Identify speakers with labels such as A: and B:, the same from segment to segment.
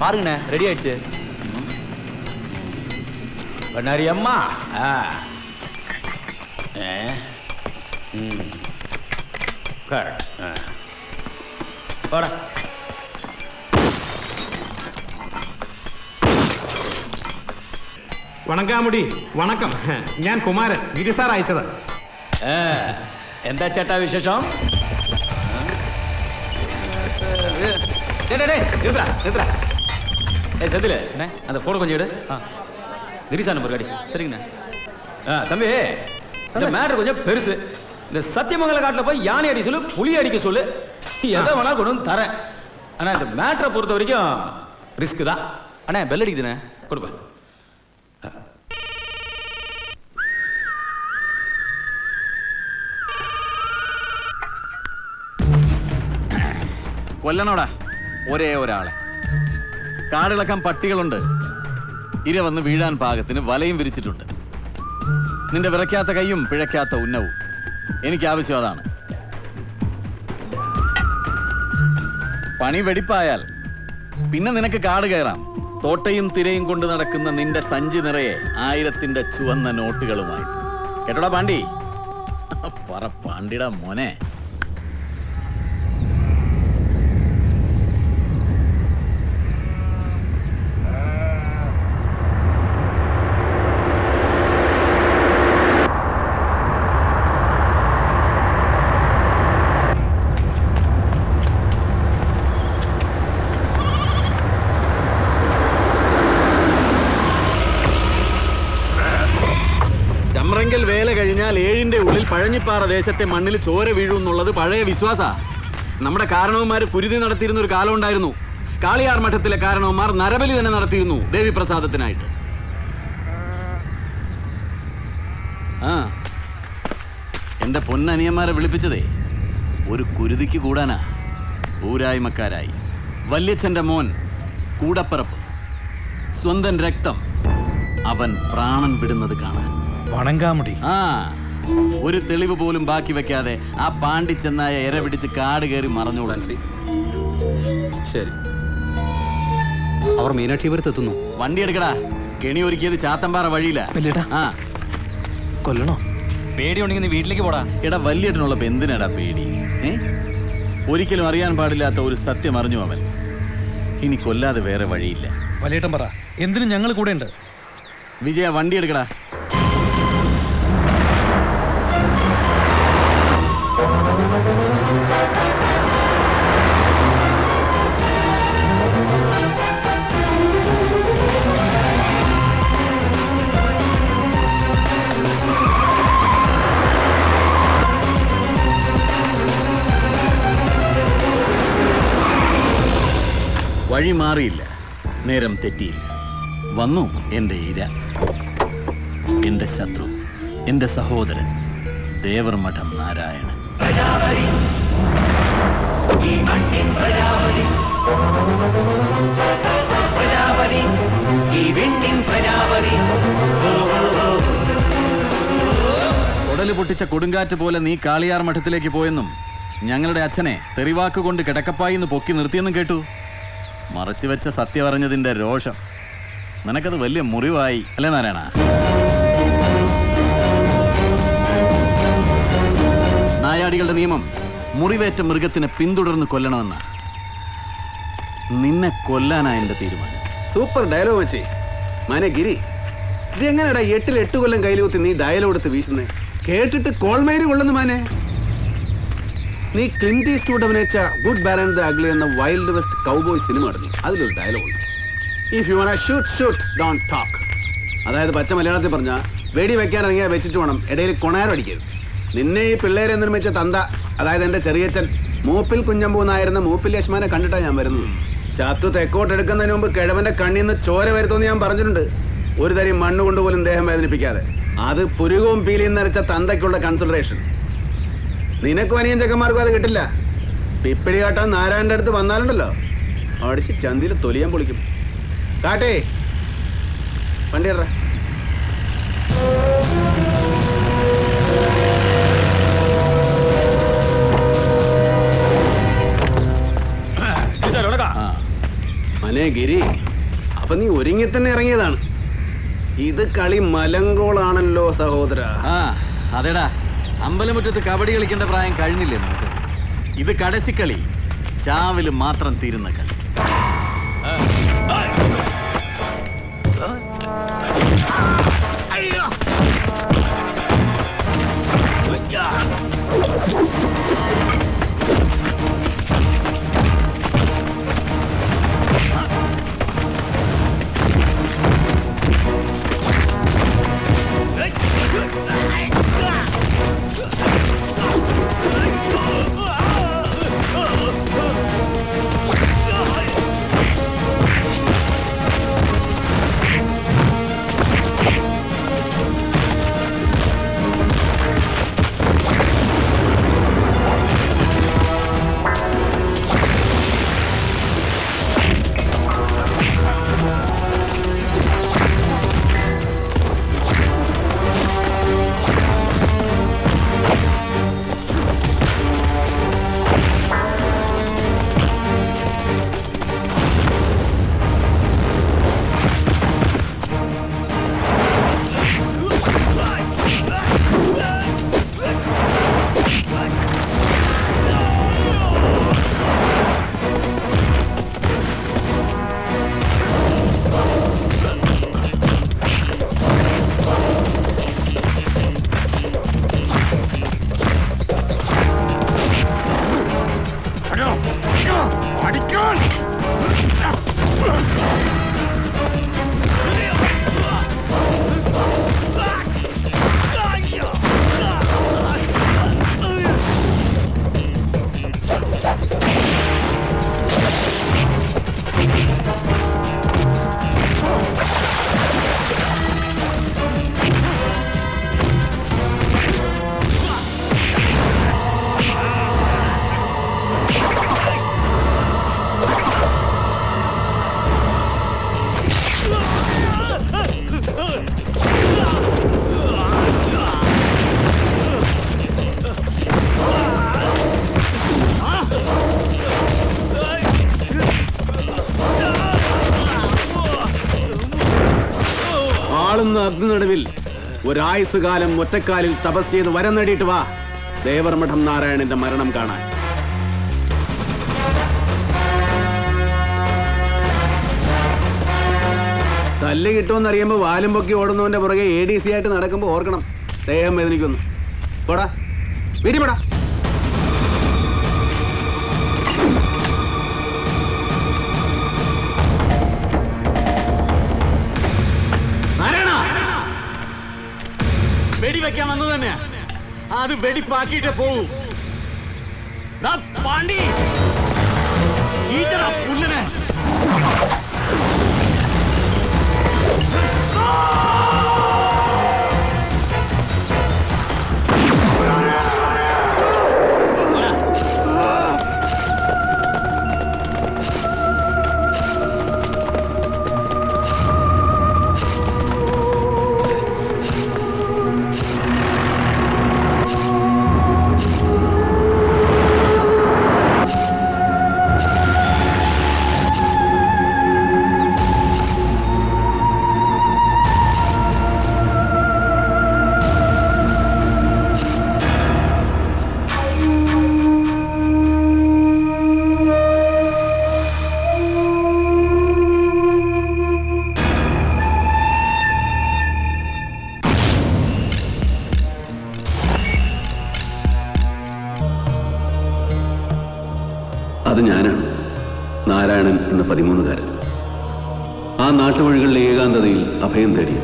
A: பாருங்கண்ணே ready ஆயிடுச்சு பண்ணாரி அம்மா ஆ ஏ ம் கரெக்ட் ஆ போடா
B: വണങ്കാമുടി വണക്കം ഞാൻ കുമാരൻ ഗിരി സാർ അയച്ചത്
A: ആ, എന്താ ചേട്ടാ വിശേഷം செந்தில் அண்ணே அந்த ஃபோனை கொஞ்சம் எடு ஆ கிரிசா நம்பர் காடி சரிங்கண்ணே ஆ தம்பி இந்த மேட்ரு கொஞ்சம் பெருசு இந்த சத்தியமங்கல காட்டில் போய் யானை அடி சொல்லு புலி அடிக்க சொல்லு எதை வேணாலும் கொண்டு வந்து தரேன் ஆனால் இந்த மேட்ரை பொறுத்த வரைக்கும் ரிஸ்க் தான் அண்ணே பெல் அடிக்குதுண்ணே கொடுப்பேன்
C: കൊല്ലണോടാ ഒരേ ഒരാളെ കാടിളക്കാൻ പട്ടികളുണ്ട്. ഇര വന്ന് വീഴാൻ പാകത്തിന് വലയും വിരിച്ചിട്ടുണ്ട്. നിന്റെ വിറയ്ക്കാത്ത കൈയും പിഴയ്ക്കാത്ത ഉന്നവും. എനിക്ക് ആവശ്യം അതാണ്. പണി വെടിപ്പായാൽ പിന്നെ നിനക്ക് കാട് കയറാം. തോട്ടയും തിരയും കൊണ്ട് നടക്കുന്ന നിന്റെ സഞ്ചി നിറയെ ആയിരത്തിന്റെ ചുവന്ന നോട്ടുകളുമായി. കേട്ടോടാ പാണ്ടി പറ പാണ്ടിടാ മോനെ ചമ്രങ്കൽ വേല കഴിഞ്ഞാൽ ഏഴിന്റെ ഉള്ളിൽ പഴഞ്ഞിപ്പാറ ദേശത്തെ മണ്ണിൽ ചോര വീഴും എന്നുള്ളത് പഴയ വിശ്വാസ. നമ്മുടെ കാരണവന്മാർ കുരുതി നടത്തിയിരുന്ന ഒരു കാലം ഉണ്ടായിരുന്നു. കാളിയാർ മഠത്തിലെ കാരണവന്മാർ നരബലി തന്നെ നടത്തിയിരുന്നു ദേവി പ്രസാദത്തിനായിട്ട് ആ എന്റെ പൊന്നനിയന്മാരെ വിളിപ്പിച്ചതേ ഒരു കുരുതിക്ക് കൂടാനാ. ഊരായ്മക്കാരായി. വല്യച്ഛന്റെ മോൻ കൂടപ്പറപ്പ്. സ്വന്തം രക്തം അവൻ പ്രാണൻ വിടുന്നത് കാണാൻ.
B: വണങ്കാമുടി.
C: ആ ഒരു തെളിവ് പോലും ബാക്കി വെക്കാതെ ആ പാണ്ടി ചെന്നായ എര പിടിച്ച് കാട് കയറി മറഞ്ഞോളാൻ
A: ശരി.
D: അവർ മീനാക്ഷിപുരത്ത് എത്തുന്നു
C: വണ്ടി എടുക്കടാ. കെണി ഒരുക്കിയത് ചാത്തമ്പാറ വഴിയില്ല
D: വലിയേട്ടാ.
C: ആ.
D: കൊല്ലണോ?
A: പേടിയുണ്ടെങ്കിൽ നീ വീട്ടിലേക്ക് പോടാ.
C: എടാ വല്യേട്ടനുള്ള എന്തിനാടാ പേടി? ഏ? ഒരിക്കലും അറിയാൻ പാടില്ലാത്ത ഒരു സത്യം അറിഞ്ഞു അവൻ. ഇനി കൊല്ലാതെ വേറെ വഴിയില്ല.
B: വലിയേട്ടൻ പറ എന്തിനും ഞങ്ങൾ കൂടെ ഉണ്ട്
C: വിജയ വണ്ടി എടുക്കടാ. വഴി മാറിയില്ല. നേരം തെറ്റിയില്ല. വന്നു എന്റെ ഇര. എന്റെ ശത്രു. എന്റെ സഹോദരൻ. ദേവർമഠം നാരായണൻ. കൊടൽ പൊട്ടിച്ച കൊടുങ്കാറ്റ് പോലെ നീ കാളിയാർ മഠത്തിലേക്ക് പോയെന്നും ഞങ്ങളുടെ അച്ഛനെ തെറിവാക്കുകൊണ്ട് കിടക്കപ്പായിന്ന് പൊക്കി നിർത്തിയെന്നും കേട്ടു. മറച്ചു വെച്ച സത്യ അറിഞ്ഞതിന്റെ രോഷം. നിനക്കത് വലിയ മുറിവായി. അല്ലേ നാരായണ? നായാടികളുടെ നിയമം മുറിവേറ്റ മൃഗത്തിനെ പിന്തുടർന്ന് കൊല്ലണമെന്ന നിന്നെ കൊല്ലാനാ എന്റെ തീരുമാനം.
D: സൂപ്പർ ഡയലോഗ് വെച്ചേ മനെ ഗിരി ഇത് എങ്ങനെയാടാ എട്ടിൽ എട്ട് കൊല്ലം കയ്യിൽ കുത്തി നീ ഡയലോഗ് എടുത്ത് വീശുന്നേ? കേട്ടിട്ട് കോൾമേര് കൊള്ളുന്നു മാനെ. നീ ക്ലിന്റി ഈസ്റ്റ്വുഡ് അഭിനയിച്ച ഗുഡ് ബാരൻ ദ അഗ്ലി എന്ന വൈൽഡ് വെസ്റ്റ് കൗബോയ് സിനിമ ഇടുന്നു അതിലൊരു ഡയലോഗ് ഉണ്ട്. If you want shoot shoot don't talk അതായത് പച്ച മലയാളത്തിൽ പറഞ്ഞ വെടി വെക്കാൻ ഇറങ്ങിയാൽ വെച്ചിട്ട് വേണം ഇടയിൽ കൊണാരം അടിക്കരുത്. നിന്നെ ഈ പിള്ളേരെ നിർമ്മിച്ച തന്ത അതായത് എന്റെ ചെറിയച്ഛൻ മൂപ്പിൽ കുഞ്ഞമ്പൂന്നായിരുന്ന മൂപ്പിൽ യശ്മാനെ കണ്ടിട്ടാണ് ഞാൻ വരുന്നത്. ചത്തു തെക്കോട്ട് എടുക്കുന്നതിന് മുമ്പ് കിഴവന്റെ കണ്ണിൽ നിന്ന് ചോര വരുത്തുമെന്ന് ഞാൻ പറഞ്ഞിട്ടുണ്ട്. ഒരു തരി മണ്ണ് കൊണ്ടുപോലും ദേഹം വേദനിപ്പിക്കാതെ. അത് പുരുകവും പീലിയും നിറച്ച തന്തയ്ക്കുള്ള കൺസിഡറേഷൻ നിനക്കും അനിയൻ ചെക്കന്മാർക്കും അത് കിട്ടില്ല. പിപ്പിടി കാട്ടാൻ നാരായണന്റെ അടുത്ത് വന്നാലുണ്ടല്ലോ. അടിച്ച് ചന്തിയിൽ തൊലിയാൻ പൊളിക്കും. കാട്ടേ. വണ്ടി ഇടറ. അനേ ഗിരി അപ്പൊ നീ ഒരുങ്ങി തന്നെ ഇറങ്ങിയതാണ്. ഇത് കളി മലങ്കോളാണല്ലോ സഹോദര.
C: ആ അതെടാ. അമ്പലമുറ്റത്ത് കബഡി കളിക്കേണ്ട പ്രായം കഴിഞ്ഞില്ലേ നമുക്ക്? ഇത് കടസിക്കളി ചാവിൽ മാത്രം തീരുന്ന കളി.
D: ആളുന്ന Ah! ഒരായുസ് കാലം ഒറ്റക്കാലിൽ തപസ് ചെയ്ത് വരം നേടിയിട്ട് വാ. ദേവർമഠം നാരായണന്റെ മരണം കാണാൻ. തല്ല് കിട്ടുമെന്നറിയുമ്പോ വാലും പൊക്കി ഓടുന്നവന്റെ പുറകെ എ ഡി സി ആയിട്ട് നടക്കുമ്പോ ഓർക്കണം. ദേഹം വേദനിക്കുന്നു. പോടാ. വീട്ടിൽ
C: വെടി വെക്കാൻ വന്നു തന്നെ അത് വെടിപ്പാക്കിയിട്ട് പോവും. പാണ്ടി. ഈറ്റടാ പുല്ലിനെ.
D: അത് ഞാനാണ്. നാരായണൻ എന്ന പതിമൂന്നുകാരൻ. ആ നാട്ടുവഴികളിലെ ഏകാന്തതയിൽ അഭയം തേടി.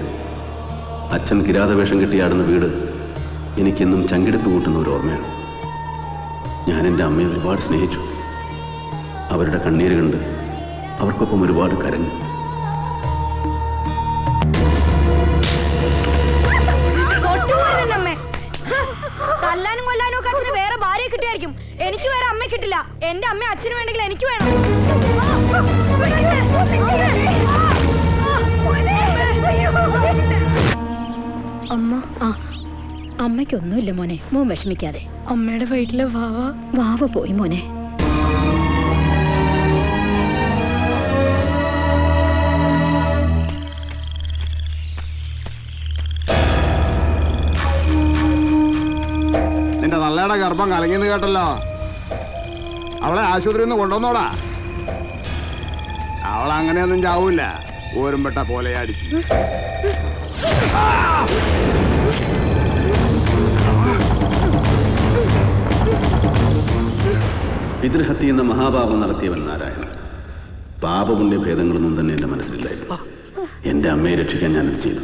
D: അച്ഛൻ കിരാതവേഷം കെട്ടിയാടുന്ന വീട് എനിക്കെന്നും ചങ്കിടിപ്പ് കൂട്ടുന്ന ഒരു ഓർമ്മയാണ്. ഞാൻ എന്റെ അമ്മയെ ഒരുപാട് സ്നേഹിച്ചു. അവരുടെ കണ്ണീര് കണ്ട് അവർക്കൊപ്പം ഒരുപാട് കരഞ്ഞു.
E: തല്ലാനും കൊല്ലാനും ഒക്കെ അച്ഛന് വേറെ ഭാര്യ കിട്ടിയായിരിക്കും. എനിക്ക് വേറെ അമ്മ കിട്ടില്ല. എന്റെ അമ്മ അച്ഛന് വേണ്ടെങ്കിൽ എനിക്ക് വേണം.
F: അമ്മ ആ അമ്മയ്ക്കൊന്നുമില്ല മോനെ. മോൻ വിഷമിക്കാതെ.
E: അമ്മയുടെ വീട്ടിലെ വാവ?
F: വാവ പോയി മോനെ.
D: ഗർഭം കലങ്ങിന്ന് കേട്ടല്ലോ. അവളെ ആശുപത്രിയിൽ നിന്ന് കൊണ്ടുവന്നോടാ. അവൾ അങ്ങനെയൊന്നും ചാവൂല ഓരുമ്പെട്ട പോലെ അടിച്ചു
G: പിതൃഹത്യ എന്ന മഹാപാപം നടത്തിയവൻ നാരായണൻ. പാപപുണ്യ ഭേദങ്ങളൊന്നും തന്നെ എന്റെ മനസ്സിലില്ലായിരുന്നു. എന്റെ അമ്മയെ രക്ഷിക്കാൻ ഞാനത് ചെയ്തു.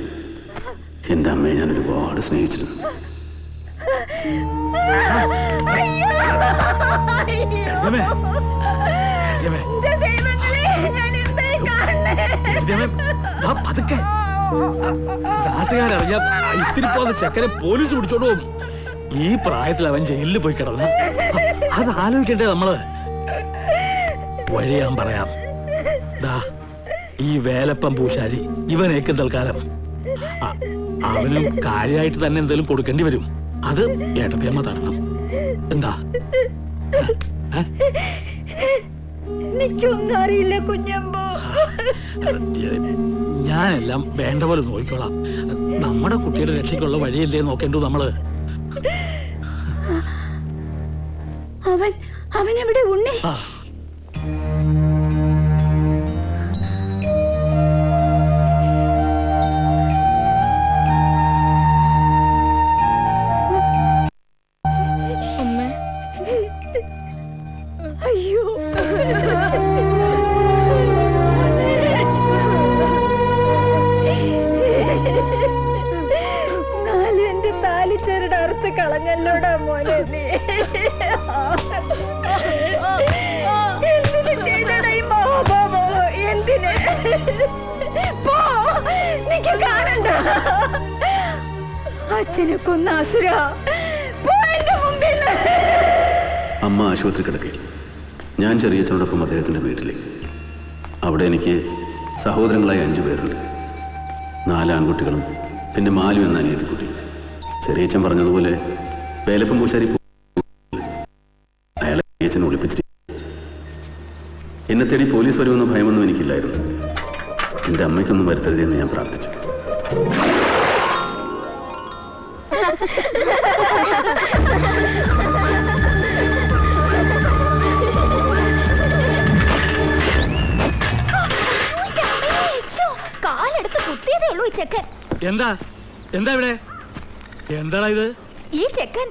G: എന്റെ അമ്മയെ ഞാൻ ഒരുപാട് സ്നേഹിച്ചിരുന്നു.
H: പതുക്കെ. നാട്ടുകാരറിഞ്ഞ ഇത്തിരി പോകുന്ന ചെക്കനെ പോലീസ് പിടിച്ചോണ്ട് പോകും. ഈ പ്രായത്തിൽ അവൻ ജയിലിൽ പോയി കിടന്ന. അത് ആലോചിക്കട്ടെ നമ്മൾ? വഴി ഞാൻ പറയാം. ദാ ഈ വേലപ്പം പൂശാരി ഇവനേക്കും തൽക്കാലം. അവനും കാര്യമായിട്ട് തന്നെ എന്തെങ്കിലും കൊടുക്കേണ്ടി വരും. അത് ഏട്ടത്തിയമ്മ തരണം. എന്താ?
F: എനിക്കൊന്നും അറിയില്ല കുഞ്ഞമ്പോ.
H: ഞാനെല്ലാം വേണ്ട പോലെ നോക്കിക്കോളാം. നമ്മുടെ കുട്ടിയുടെ രക്ഷയ്ക്കുള്ള വഴിയില്ലേ നോക്കേണ്ടു നമ്മൾ.
F: അവൻ അവൻ എവിടെ ഉണ്ണി അച്ഛനെ കൊന്ന അസുര.
G: അമ്മ ആശുപത്രി കിടക്കയിൽ. ഞാൻ ചെറിയച്ചനോടൊപ്പം അദ്ദേഹത്തിന്റെ വീട്ടിലേക്ക്. അവിടെ എനിക്ക് സഹോദരങ്ങളായി അഞ്ചു പേരുണ്ട്. നാല് ആൺകുട്ടികളും പിന്നെ മാലു എന്ന അനിയത്തിക്കുട്ടി. ചെറിയച്ചൻ പറഞ്ഞതുപോലെ വേലപ്പം പൂശാരി അയാളെ ചെറിയച്ചൻ ഒളിപ്പിച്ചിരിക്കും എന്നെ തേടി പോലീസ് വരുമെന്ന ഭയമൊന്നും എനിക്കില്ലായിരുന്നു. എന്റെ അമ്മയ്ക്കൊന്നും വരുത്തരുതെന്ന് ഞാൻ പ്രാർത്ഥിച്ചു.
E: കാലെടുത്ത് കുത്തിയതേ ഉള്ളൂ ഈ ചെക്കൻ
H: എന്താ? എന്താ ഇവിടെ? എന്താടാ ഇത്?
E: ഈ ചെക്കൻ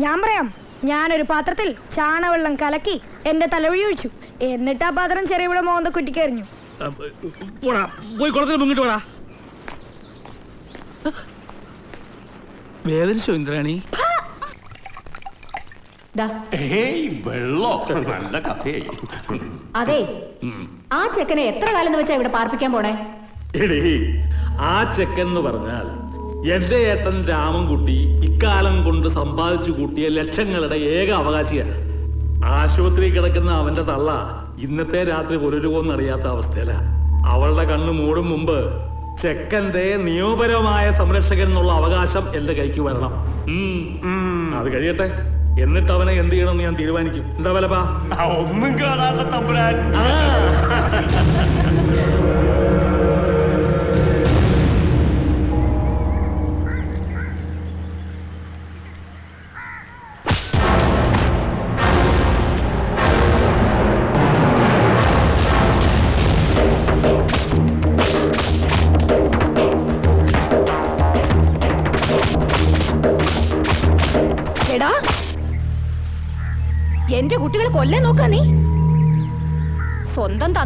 E: ഞാൻ പറയാം ഞാനൊരു പാത്രത്തിൽ ചാണവെള്ളം കലക്കി എന്റെ തലവഴി ഒഴിച്ചു. എന്നിട്ട് ആ പാത്രം ചെറിയ മോന്ത കുറ്റിക്കെറിഞ്ഞു
H: പോടാ പോയി കുളത്തിൽ മുങ്ങിട്ട് പോടാ വേദനിച്ചോ ഇന്ദ്രാണി?
B: ഏയ് വെള്ളോ. നല്ല കഥയായി.
F: അതെ. ആ ചെക്കനെ എത്ര കാലം എന്ന് വെച്ചാ ഇവിടെ പാർപ്പിക്കാൻ പോണേ?
H: എടീ ആ ചെക്കൻ എന്ന് പറഞ്ഞാൽ എന്റെ ഏട്ടൻ രാമൻകുട്ടി ഇക്കാലം കൊണ്ട് സമ്പാദിച്ചു കൂട്ടിയ ലക്ഷങ്ങളുടെ ഏക അവകാശിയാണ് ആശുപത്രി കിടക്കുന്ന അവന്റെ തള്ള ഇന്നത്തെ രാത്രി പുലരുവോന്ന് അറിയാത്ത അവസ്ഥയില. അവളുടെ കണ്ണ് മൂടും മുമ്പ് ചെക്കന്റെ നിയമപരമായ സംരക്ഷകൻ എന്നുള്ള അവകാശം എന്റെ കൈക്ക് വരണം. അത് കഴിയട്ടെ. എന്നിട്ട് അവനെ എന്ത് ചെയ്യണമെന്ന് ഞാൻ തീരുമാനിക്കും. എന്താ വിലപ്പാ?
B: ഒന്നും കാണാത്ത തമ്പുരാൻ.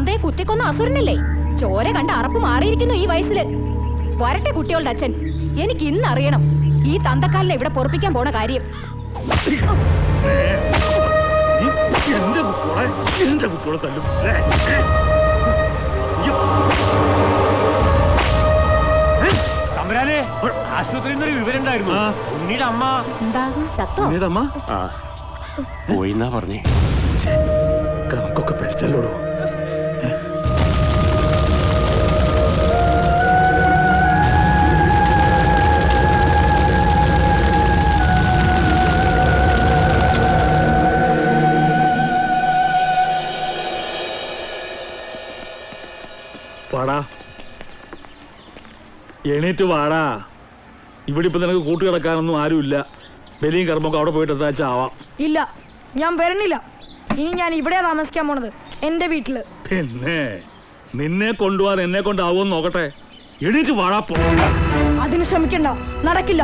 F: തന്തയെ കുത്തിക്കൊന്ന അസുരനല്ലേ? ചോര കണ്ട അറപ്പ് മാറിയിരിക്കുന്നു ഈ വയസ്സിൽ. വരട്ടെ കുട്ടികളുടെ അച്ഛൻ. എനിക്ക് ഇന്ന് അറിയണം ഈ തന്തക്കാലിനെ ഇവിടെ പൊറപ്പിക്കാൻ പോണ കാര്യം.
H: എന്റെ കുട്ടിയോടെ എന്റെ കുട്ടിയോടെ തല്ലും. ഏ, ഏ. അയ്യോ.
B: തമ്പുരാനെ ആശുപത്രിയിൽ നിന്നൊരു വിവരം ഉണ്ടായിരുന്നു.
H: ആ.
B: ഉണ്ണിയുടെ അമ്മ. ആ. പോയിന്നാ പറഞ്ഞേ.
H: കണക്കൊക്കെ പഠിച്ചല്ലോടോ? വാടാ. എണീറ്റ് വാടാ. ഇവിടെ ഇപ്പൊ നിനക്ക് കൂട്ടുകിടക്കാനൊന്നും ആരുമില്ല. ബലിയും കർമ്മൊക്കെ അവിടെ പോയിട്ട് ആവാം
E: ഇല്ല ഞാൻ വരണില്ല. ഇനി ഞാൻ ഇവിടെ താമസിക്കാൻ പോണത് എന്റെ വീട്ടിൽ.
H: പിന്നെ നിന്നെ കൊണ്ടുപോകാൻ എന്നെ കൊണ്ടാവുമെന്ന് നോക്കട്ടെ. എണീറ്റ് പോ.
E: അതിന് ശ്രമിക്കണ്ട. നടക്കില്ല.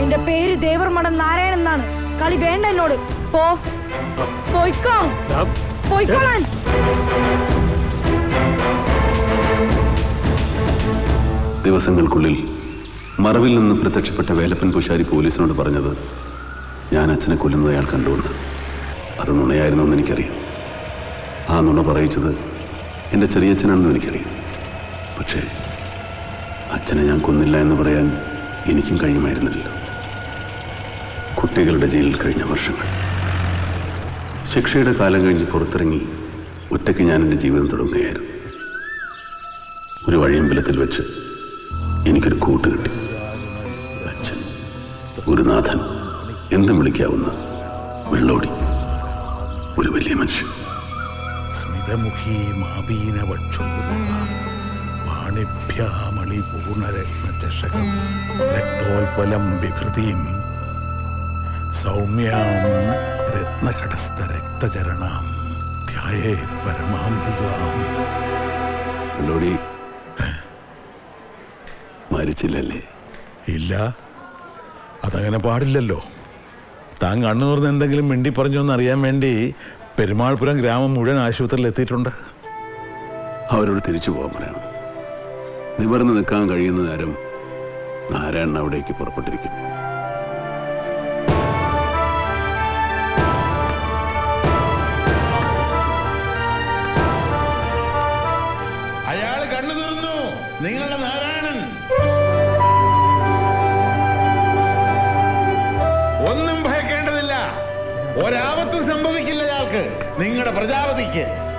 E: എന്റെ പേര് ദേവർമഠം നാരായണൻ എന്നാണ്. കളി വേണ്ട എന്നോട്. പോ. പോയിക്കോ. പോയിക്കോളാൻ.
G: ദിവസങ്ങൾക്കുള്ളിൽ മറവിൽ നിന്ന് പ്രത്യക്ഷപ്പെട്ട വേലപ്പൻ പൂശാരി പോലീസിനോട് പറഞ്ഞത് ഞാൻ അച്ഛനെ കൊല്ലുന്നത് അയാൾ കണ്ടുവന്ന് അത് നുണയായിരുന്നു എന്ന് എനിക്കറിയാം. ആ നുണ പറയിച്ചത് എന്റെ ചെറിയച്ഛനാണെന്ന് എനിക്കറിയാം. പക്ഷേ അച്ഛനെ ഞാൻ കൊന്നില്ല എന്ന് പറയാൻ എനിക്കും കഴിയുമായിരുന്നില്ല കുട്ടികളുടെ ജയിലിൽ കഴിഞ്ഞ വർഷങ്ങൾ. ശിക്ഷയുടെ കാലം കഴിഞ്ഞ് പുറത്തിറങ്ങി ഒറ്റയ്ക്ക് ഞാൻ എന്റെ ജീവിതം തുടങ്ങുകയായിരുന്നു. ഒരു വഴിയമ്പലത്തിൽ വെച്ച് എനിക്കൊരു കൂട്ട് കിട്ടി. അച്ഛൻ ഗുരുനാഥൻ എന്തും വിളിക്കാവുന്ന വെള്ളോടി. ഒരു വലിയ മനുഷ്യൻ.
I: സ്മിതമുഖീ വാണിഭ്യാമളിപൂർണരത്നചഷകം രക്തോൽപലം വിഭൃതിയും സൗമ്യാം രത്നകടസ്ഥ രക്തചരണാം ധ്യായേത് പരമാംബികാം
G: വെള്ളോടി മരിച്ചില്ലല്ലേ?
I: ഇല്ല അതങ്ങനെ പാടില്ലല്ലോ. താൻ കണ്ണു തുറന്ന് എന്തെങ്കിലും മിണ്ടി പറഞ്ഞോന്ന് അറിയാൻ വേണ്ടി പെരുമാൾപുരം ഗ്രാമം മുഴുവൻ ആശുപത്രിയിൽ എത്തിയിട്ടുണ്ട്.
G: അവരോട് തിരിച്ചു പോകാൻ പറയണം. നിവർന്ന് നിൽക്കാൻ കഴിയുന്ന നേരം നാരായണൻ അവിടേക്ക് പുറപ്പെട്ടിരിക്കും.
I: ഒരാപത്തും സംഭവിക്കില്ല അയാൾക്ക് നിങ്ങളുടെ പ്രജാപതിക്ക്.